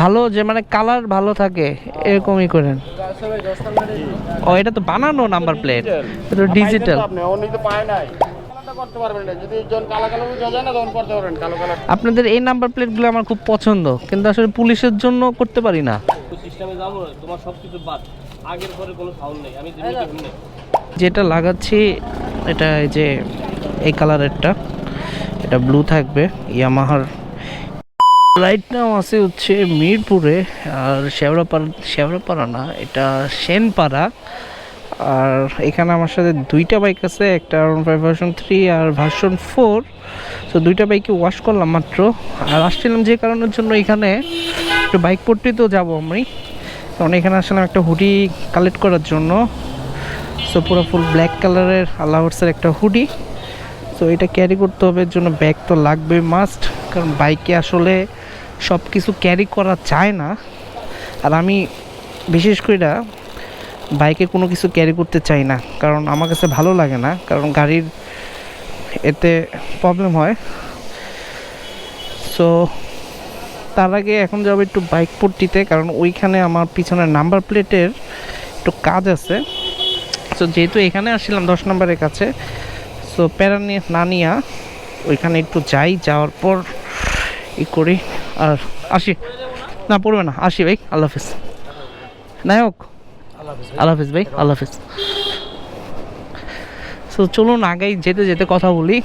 ভালো যে মানে কালার ভালো থাকে এরকমই করেন। ও এটা তো বানানো নাম্বার প্লেট এটা ডিজিটাল আপনি অন্য তো পায় নাই। কালারটা করতে পারবেন না যদি যখন কালো কালো বুঝা যায় না তখন করতে পারবেন কালো কালার আপনাদের এই নাম্বার প্লেটগুলো আমার খুব পছন্দ কিন্তু আসলে পুলিশের জন্য করতে পারি না। সিস্টেমে যাব তোমার সব কিছু বাদ। আগের পরে কোনো সাউন্ড নেই আমি যেমনি ঘুমনে যেটা লাগাচ্ছি এটা এই যে এই কালারেরটা এটা ব্লু থাকবে ইয়ামাহার রাইট নাও আছে হচ্ছে মিরপুরে আর শেওড়াপাড়া শেওড়াপাড়া না, এটা সেনপাড়া। আর এখানে আমার সাথে দুইটা বাইক আছে, একটা ফাইভ ভার্সন থ্রি আর ভার্সন ফোর তো দুইটা বাইকে ওয়াশ করলাম মাত্র। আর আসছিলাম যে কারণের জন্য এখানে একটু বাইক পট্টিতেও যাব আমি। কারণ এখানে আসলাম একটা হুডি কালেক্ট করার জন্য। সো পুরো ফুল ব্ল্যাক কালারের আল্লাহর্সের একটা হুডি তো এটা ক্যারি করতে হবে, এর জন্য ব্যাগ তো লাগবে মাস্ট কারণ বাইকে আসলে সব কিছু ক্যারি করা যায় না। আর আমি বিশেষ করে বাইকে কোনো কিছু ক্যারি করতে চাই না। কারণ আমার কাছে ভালো লাগে না। কারণ গাড়ির এতে প্রবলেম হয়। সো তার আগে এখন যাব একটু বাইক পট্টিতে কারণ ওইখানে আমার পিছনের নাম্বার প্লেটের একটু কাজ আছে। সো যেহেতু এখানে আসছিলাম দশ নম্বরের কাছে সো প্যারা নিয়ে না ওইখানে একটু যাই। যাওয়ার পর ই করি। আর আসি। না, পড়বে না। আসি ভাই, আল্লাহ হাফিজ। নায়ক। আল্লাহ হাফিজ ভাই, আল্লাহ হাফিজ। সো চলুন আগেই যেতে যেতে কথা বলি।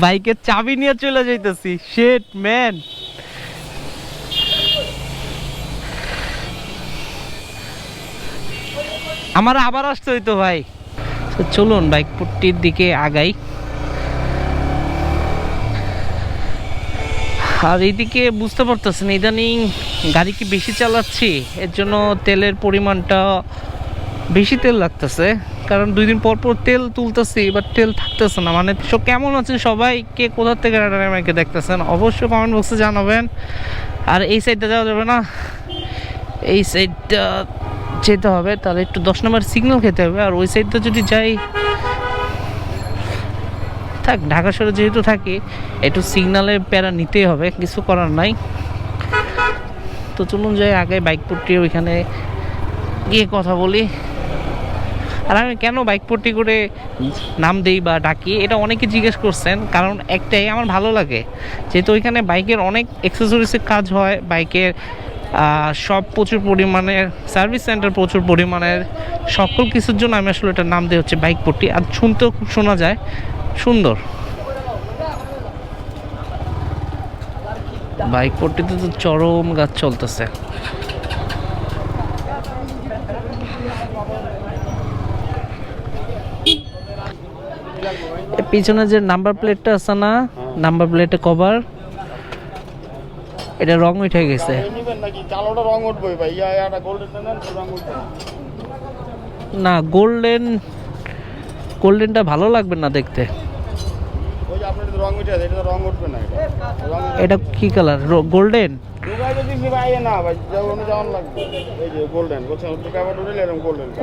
বাইকের চাবি নিয়ে চলে যাইতেছি। শেট ম্যান আমার আবার আসতে হইতো ভাই। তো চলুন বাইক পট্টির দিকে আগাই। আর এইদিকে বুঝতে পারতেছেন, ইদানিং গাড়ি কি বেশি চালাচ্ছি? এর জন্য তেলের পরিমাণটা বেশি তেল লাগতেছে। কারণ দুই দিন পর পর তেল তুলতেছি বাট তেল থাকতেছে না। মানে সব কেমন আছে সবাই? কে কোথা থেকে আমাকে দেখতেছেন? অবশ্যই কমেন্ট বক্সে জানাবেন। আর এই সাইডটা যাওয়া যাবে না। এই সাইডটা যেতে হবে, তাহলে একটু দশ নম্বর সিগন্যাল খেতে হবে। আর ওই সাইডটা যদি যাই, থাক, ঢাকা শহরে যেহেতু থাকি, একটু সিগনালের প্যারা নিতেই হবে, কিছু করার নাই। তো চলুন যাই, আগে বাইক পট্টি ওইখানে গিয়ে কথা বলি। আর আমি কেন বাইক পট্টি করে নাম দেই বা ডাকি, এটা অনেকে জিজ্ঞেস করছেন, কারণ একটাই আমার ভালো লাগে, যেহেতু ওইখানে বাইকের অনেক এক্সেসরিজের কাজ হয় বাইকের সব প্রচুর পরিমাণে সার্ভিস সেন্টার প্রচুর পরিমাণের সকল কিছুর জন্য আমি আসলে এটার নাম দিয়ে হচ্ছে বাইক পট্টি। আর শুনতেও খুব শোনা যায়। সুন্দর। বাইক পট্টিতে তো চরম গাছ চলতেছে। পিছনে যে নাম্বার প্লেটটা আছে না নাম্বার প্লেটে কভার এটা রং উঠে গেছে। না। গোল্ডেন গোল্ডেনটা ভালো লাগবে না দেখতে। এটা কি কালার গোল্ডেন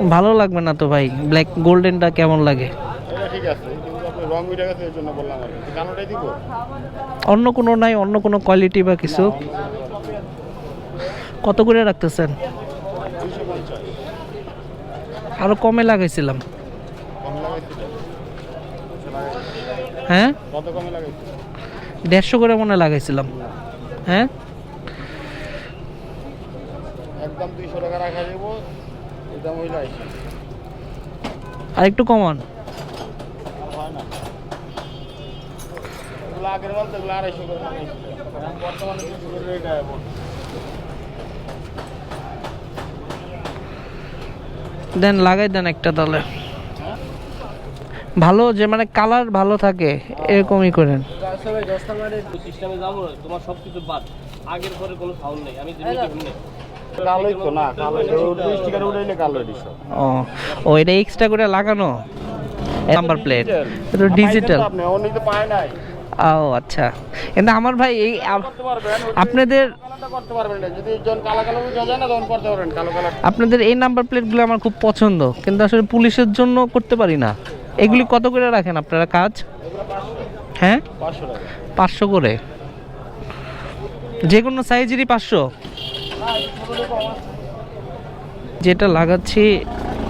ভালো লাগবে না তো ভাই ব্ল্যাক গোল্ডেনটা কেমন লাগে? ঠিক আছে রং উঠে গেছে এর জন্য বললাম আর কি। দিব? অন্য কোনো নাই অন্য কোনো কোয়ালিটি বা কিছু? কত করে রাখতেছেন? আরও কমে লাগাইছিলাম। হ্যাঁ? কত কমে লাগাইছিল দেড়শো করে মনে লাগাইছিলাম। হ্যাঁ? একদম দুইশো টাকা রাখা মহিলা আইসি। আর একটু কমান। হয় না। এগুলো আগের মাল তো এগুলো আড়াইশো করে বর্তমানে দুশো করে রেট দেন লাগাই দেন একটা তাহলে ভালো যে মানে কালার ভালো থাকে এরকমই করেন। সিস্টেমে যাব তোমার সব কিছু বাদ। আগের পরে কোনো সাউন্ড নেই আমি কালোই তো না কালো স্টিকার উঠাইলে কালো ও ও এটা এক্সট্রা করে লাগানো? নাম্বার প্লেট এটা ডিজিটাল আপনি অন্য তো পায় নাই। ও আচ্ছা। কিন্তু আমার ভাই এই আপনাদের করতে পারবেন না। যদি যখন কালো কালো বুঝা যায় না তখন করতে পারবেন কালো কালার আপনাদের এই নাম্বার প্লেটগুলো আমার খুব পছন্দ। কিন্তু আসলে পুলিশের জন্য করতে পারি না। এগুলি কত করে রাখেন আপনারা কাজ? হ্যাঁ? পাঁচশো করে। যে কোনো সাইজেরই পাঁচশো? যেটা লাগাচ্ছি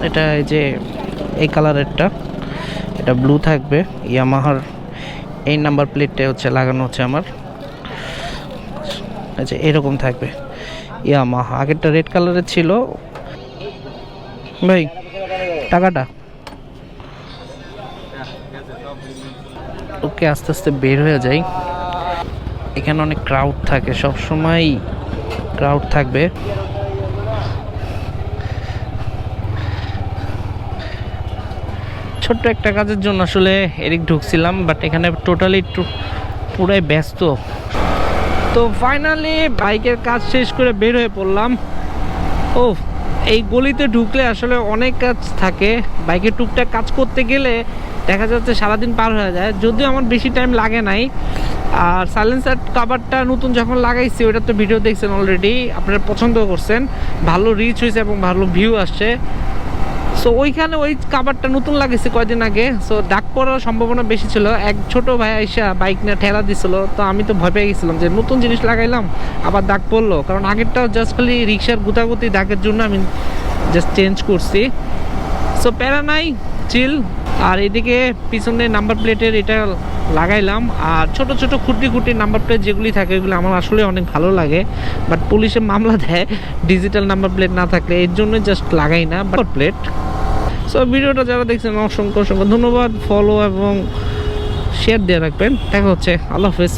এটা এই যে এই কালারেরটা এটা ব্লু থাকবে। ইয়ামাহার এই নাম্বার প্লেটটা হচ্ছে, লাগানো হচ্ছে আমার। আচ্ছা এরকম থাকবে। ইয়ামাহা আগেরটা রেড কালারের ছিল। ভাই, টাকাটা? ওকে, আস্তে আস্তে বের হয়ে যাই। এখানে অনেক ক্রাউড থাকে সব সময় ক্রাউড থাকবে। ছোট্ট একটা কাজের জন্য আসলে এদিক ঢুকছিলাম বাট এখানে টোটালি পুরাই ব্যস্ত। তো ফাইনালি বাইকের কাজ শেষ করে বের হয়ে পড়লাম। ও এই গলিতে ঢুকলে আসলে অনেক কাজ থাকে। বাইকে টুকটাক কাজ করতে গেলে দেখা যাচ্ছে সারাদিন পার হয়ে যায়। যদিও আমার বেশি টাইম লাগে নাই। আর সাইলেন্সার কাভারটা নতুন যখন লাগাইছি ওটা তো ভিডিও দেখছেন অলরেডি আপনারা পছন্দ করছেন। ভালো রিচ হয়েছে এবং ভালো ভিউ আসছে। সো ওইখানে ওই কাভারটা নতুন লাগিয়েছে কয়দিন আগে। সো ডাক পড়ার সম্ভাবনা বেশি ছিল। এক ছোট ভাই আইসা বাইক নিয়ে ঠেলা দিছিল। তো আমি তো ভয় পেয়ে গেছিলাম যে নতুন জিনিস লাগাইলাম, আবার দাগ পড়ল। কারণ আগেরটা জাস্ট খালি রিক্সার গুতাগুতি দাগের জন্য আমি জাস্ট চেঞ্জ করছি। সো প্যারা নাই চিল আর এদিকে পিছনে নাম্বার প্লেটের এটা লাগাইলাম। আর ছোট ছোট খুঁটি খুঁটি নাম্বার প্লেট যেগুলি থাকে ওগুলো আমার আসলে অনেক ভালো লাগে। বাট পুলিশে মামলা দেয় ডিজিটাল নাম্বার প্লেট না থাকলে। এর জন্য জাস্ট লাগাই না। প্লেট সো ভিডিওটা যারা দেখছেন, অসংখ্য অসংখ্য ধন্যবাদ। ফলো এবং শেয়ার দিয়ে রাখবেন। দেখা হচ্ছে। আল্লাহ হাফেজ।